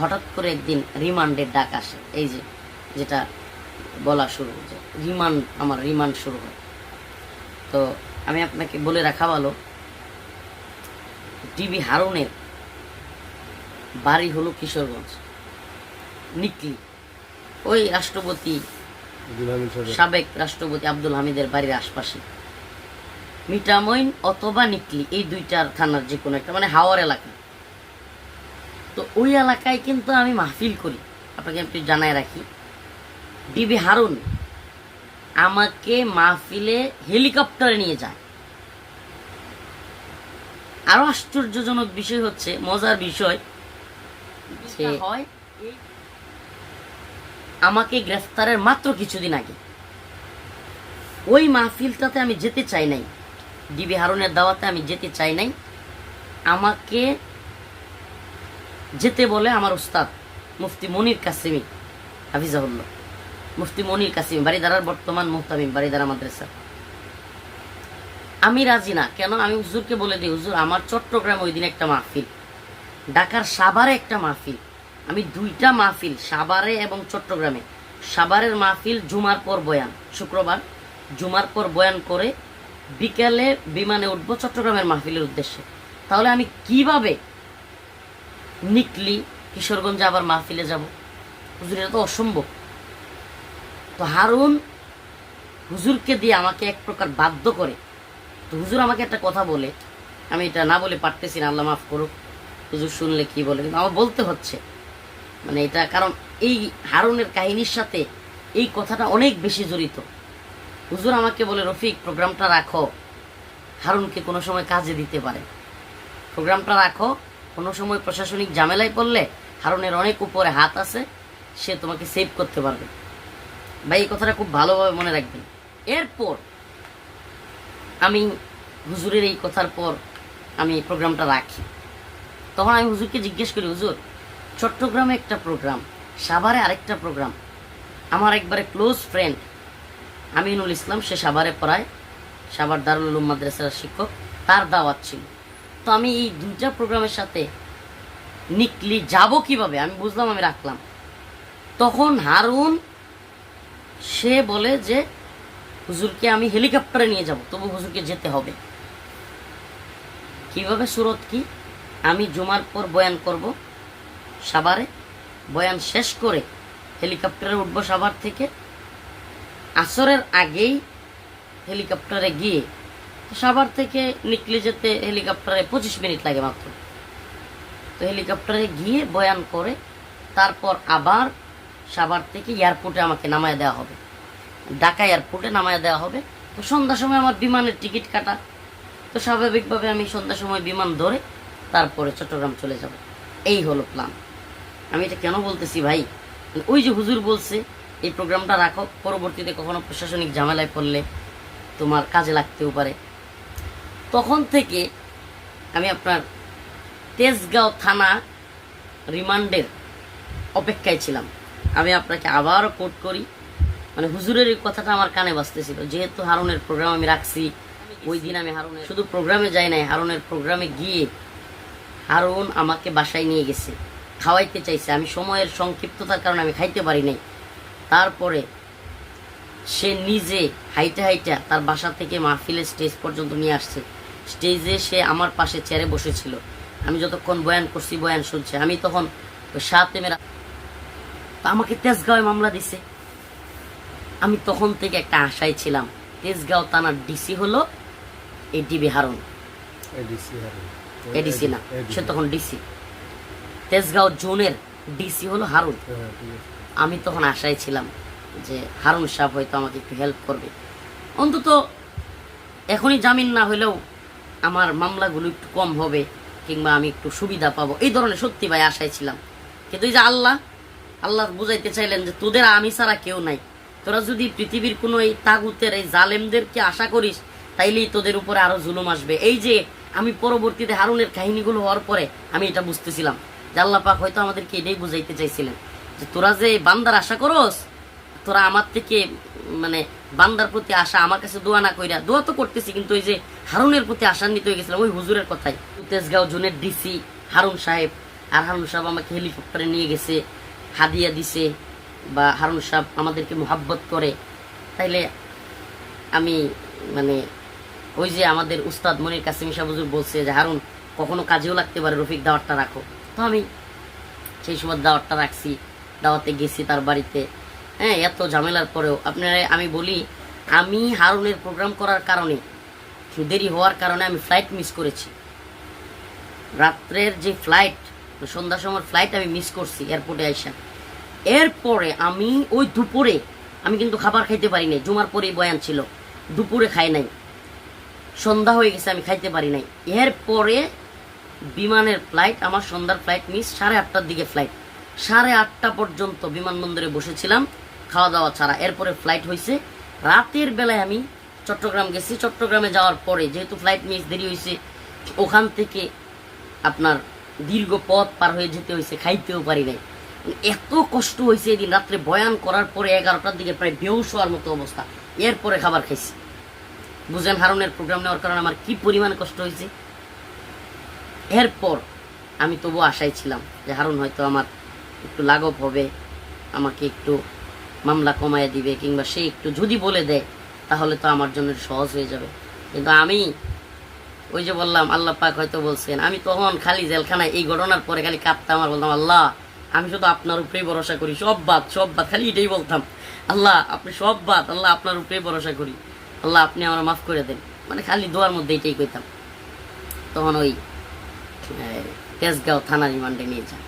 হঠাৎ করে একদিন রিমান্ডের ডাক আসে। এই যে যেটা বলা শুরু যে রিমান্ড আমার রিমান্ড শুরু হয়। তো আমি আপনাকে বলে রাখা ভালো টিভি হারুনের বাড়ি হলো কিশোরগঞ্জ নিকলি। ওই রাষ্ট্রপতি সাবেক রাষ্ট্রপতি আব্দুল হামিদের বাড়ির আশপাশে। মিটামইন অথবা নিকলি এই দুইটার থানার যে কোনো একটা মানে হাওয়ার এলাকা। তো ওই এলাকায় কিন্তু আমি মাহফিল করি। আপনাকে একটু জানায় রাখি। ডিবি হারুন আমাকে মাহফিলে হেলিকপ্টারে নিয়ে যায়। আরও আশ্চর্যজনক বিষয় হচ্ছে মজার বিষয় হয় আমাকে গ্রেফতারের মাত্র কিছুদিন আগে। ওই মাহফিলটাতে আমি যেতে চাই নাই। ডিবি হারুনের দাওয়াতে আমি যেতে চাই নাই। আমাকে যেতে বলে আমার উস্তাদ, মুফতি মনির কাসিমি, হাফিজাহুল্লাহ। মুফতি মনির কাসিমি বাড়িদারার বর্তমান মুহতামিম বাড়িদারা মাদ্রাসা। আমি রাজি না, কেন? আমি হুজুরকে বলে দিই, হুজুর, আমার চট্টগ্রামে ওই দিন একটা মাহফিল, ঢাকার সাভারে একটা মাহফিল। আমি দুইটা মাহফিল, সাভারে এবং চট্টগ্রামে। সাভারের মাহফিল জুমার পর বয়ান, শুক্রবার জুমার পর বয়ান করে বিকেলে বিমানে উঠবো চট্টগ্রামের মাহফিলের উদ্দেশ্যে। তাহলে আমি কীভাবে নিকলি কিশোরগঞ্জে আবার মাহফিলে যাব। হুজুর, এটা তো অসম্ভব। তো হারুন হুজুরকে দিয়ে আমাকে এক প্রকার বাধ্য করে। তো হুজুর আমাকে একটা কথা বলে। আমি এটা না বলে পারতেছি না, আল্লাহ মাফ করুক। হুজুর শুনলে কি বলে? কিন্তু আমার বলতে হচ্ছে। মানে এটা কারণ এই হারুনের কাহিনীর সাথে এই কথাটা অনেক বেশি জড়িত। হুজুর আমাকে বলে, রফিক, প্রোগ্রামটা রাখো। হারুনকে কোনো সময় কাজে দিতে পারে। প্রোগ্রামটা রাখো কোনো সময় প্রশাসনিক ঝামেলায় পড়লে হারুনের অনেক উপরে হাত আছে, সে তোমাকে সেভ করতে পারবে। ভাই, এই কথাটা খুব ভালোভাবে মনে রাখবেন। এরপর আমি হুজুরের এই কথার পর আমি প্রোগ্রামটা রাখি। তখন আমি হুজুরকে জিজ্ঞেস করি, হুজুর, চট্টগ্রামে একটা প্রোগ্রাম, সাভারে আরেকটা প্রোগ্রাম। আমার একবারে ক্লোজ ফ্রেন্ড আমিনুল ইসলাম, সে সাভারে পড়ায়, সাভার দারুল মাদ্রাসার শিক্ষক, তার দাওয়াত ছিল। তো আমি এই দুইটা প্রোগ্রামের সাথে নিকলি যাব কীভাবে? আমি বুঝলাম, আমি রাখলাম। তখন হারুন, সে বলে যে, হুজুরকে আমি হেলিকপ্টারে নিয়ে যাব, তবু হুজুরকে যেতে হবে। কীভাবে সুরত কি? আমি জুমার পর বয়ান করব সাবারে বয়ান শেষ করে হেলিকপ্টারে উঠবো সাবার থেকে। আসরের আগেই হেলিকপ্টারে গিয়ে সাভার থেকে নিকলে যেতে হেলিকপ্টারে পঁচিশ মিনিট লাগে মাত্র। তো হেলিকপ্টারে গিয়ে বয়ান করে, তারপর আবার সাভার থেকে এয়ারপোর্টে আমাকে নামায় দেওয়া হবে। ঢাকা এয়ারপোর্টে নামায় দেওয়া হবে। তো সন্ধ্যার সময় আমার বিমানের টিকিট কাটা। তো স্বাভাবিকভাবে আমি সন্ধ্যার সময় বিমান ধরে তারপরে চট্টগ্রাম চলে যাব। এই হলো প্ল্যান আমি এটা কেন বলতেছি ভাই? ওই যে হুজুর বলছে, এই প্রোগ্রামটা রাখো, পরবর্তীতে কখনো প্রশাসনিক ঝামেলায় পড়লে তোমার কাজে লাগতেও পারে। তখন থেকে আমি আপনার তেজগাঁও থানা রিমান্ডের অপেক্ষায় ছিলাম। আমি আপনাকে আবারও কোট করি। মানে হুজুরের এই কথাটা আমার কানে বাজতেছিল। যেহেতু হারুনের প্রোগ্রাম আমি রাখছি, ওই দিন আমি হারুনের শুধু প্রোগ্রামে যাই নাই, হারুনের প্রোগ্রামে গিয়ে হারুন আমাকে বাসায় নিয়ে গেছে, খাওয়াইতে চাইছে। আমি সময়ের সংক্ষিপ্ততার কারণে আমি খাইতে পারি নাই। তারপরে সে নিজে হাইটা হাইটা তার বাসা থেকে মাহফিলের স্টেজ পর্যন্ত নিয়ে আসছে। স্টেজে সে আমার পাশে চেয়ারে বসেছিল। আমি যতক্ষণ বয়ান করছি বয়ান শুনছে। আমি তখন ওই সাথে মেরা তা আমাকে তেজগাঁওয়ে মামলা দিছে। আমি তখন থেকে একটা আশায় ছিলাম তেজগাঁও থানার ডিসি হলো এই ডিবি হারুন। এডিসি না সে তখন ডিসি তেজগাঁও জোনের ডিসি হলো হারুন। হ্যাঁ। আমি তখন আশায় ছিলাম যে হারুন সাহেব হয়তো আমাকে একটু হেল্প করবে। অন্তত এখনই জামিন না হলেও আমার মামলাগুলো একটু কম হবে কিংবা আমি একটু সুবিধা পাবো। এই ধরনের সত্যি ভাই আশায় ছিলাম। কিন্তু এই যে আল্লাহ আল্লাহ বুঝাইতে চাইলেন যে তোদের আমি ছাড়া কেউ নাই। তোরা যদি পৃথিবীর কোনো এই তাগুতের, এই জালেমদেরকে আশা করিস, তাইলেই তোদের উপরে আরও জুলুম আসবে। এই যে আমি পরবর্তীতে হারুনের কাহিনীগুলো হওয়ার পরে আমি এটা বুঝতেছিলাম। যে আল্লাহ পাক হয়তো আমাদেরকে এটাই বুঝাইতে চাইছিলেন। যে তোরা যে বান্দার আশা করস, তোরা আমার থেকে মানে বান্দার প্রতি আশা, আমার কাছে দোয়া না কইরা, দোয়া তো করতেছি, কিন্তু ওই যে হারুনের প্রতি আশান্বিত হয়ে গেছিলাম, ওই হুজুরের কথাই। তেজগাঁও জোনের ডিসি, হারুন সাহেব, আর হারুন সাহেব আমাকে হেলিকপ্টারে নিয়ে গেছে, হাদিয়া দিছে, বা হারুন সাহেব আমাদেরকে মোহাব্বত করে। তাইলে আমি মানে ওই যে আমাদের উস্তাদ মনির কাসিম সাহেব হুজুর বলছে যে, হারুন, কখনো কাজেও লাগতে পারে, রফিক দাওয়াতটা রাখো। তো আমি সেই সময় দাওয়াতটা রাখছি, দাওয়াতে গেছি তার বাড়িতে। হ্যাঁ এত ঝামেলার পরেও। আপনারা আমি বলি, আমি হারুনের প্রোগ্রাম করার কারণে, দেরি হওয়ার কারণে আমি ফ্লাইট মিস করেছি। রাত্রের যে ফ্লাইট সন্ধ্যার সময় ফ্লাইট আমি মিস করছি এয়ারপোর্টে আইসা। এরপরে আমি ওই দুপুরে, আমি কিন্তু খাবার খাইতে পারি নাই, জুমার পরেই বয়ান ছিল, দুপুরে খাই নাই। সন্ধ্যা হয়ে গেছে, আমি খাইতে পারি নাই। এরপরে বিমানের ফ্লাইট আমার সন্ধ্যার ফ্লাইট মিস সাড়ে আটটার দিকে ফ্লাইট সাড়ে আটটা পর্যন্ত বিমানবন্দরে বসেছিলাম। খাওয়া দাওয়া ছাড়া। এরপরে ফ্লাইট হয়েছে রাতের বেলায় আমি চট্টগ্রাম গেছি। চট্টগ্রামে যাওয়ার পরে যেহেতু ফ্লাইট মিস দেরি হয়েছে ওখান থেকে আপনার দীর্ঘ পথ পার হয়ে যেতে হয়েছে খাইতেও পারি নাই। এত কষ্ট হয়েছে এদিন রাত্রে বয়ান করার পরে এগারোটার দিকে প্রায় বেউস হওয়ার মতো অবস্থা। এরপরে খাবার খাইছি। বুঝেন, হারুনের প্রোগ্রাম নেওয়ার কারণে আমার কি পরিমাণ কষ্ট হয়েছে এরপর আমি তবু আশায় ছিলাম যে হারুন হয়তো আমার একটু লাঘব হবে, আমাকে একটু মামলা কমায় দিবে কিংবা সে একটু যদি বলে দেয়, তাহলে তো আমার জন্য সহজ হয়ে যাবে। কিন্তু আমি ওই যে বললাম, আল্লাহ পাক হয়তো বলছেন, আমি তখন খালি জেলখানায় এই ঘটনার পরে খালি কাঁদতাম আর বলতাম, আল্লাহ, আমি শুধু আপনার উপরেই ভরসা করি, সব বাদ সব বাদ। খালি এটাই বলতাম, আল্লাহ, আপনি সব বাদ, আল্লাহ আপনার উপরেই ভরসা করি। আল্লাহ, আপনি আমার মাফ করে দেন। মানে খালি দোয়ার মধ্যে এটাই কইতাম। তখন ওই তেজগাঁও থানা রিমান্ডে নিয়ে যান।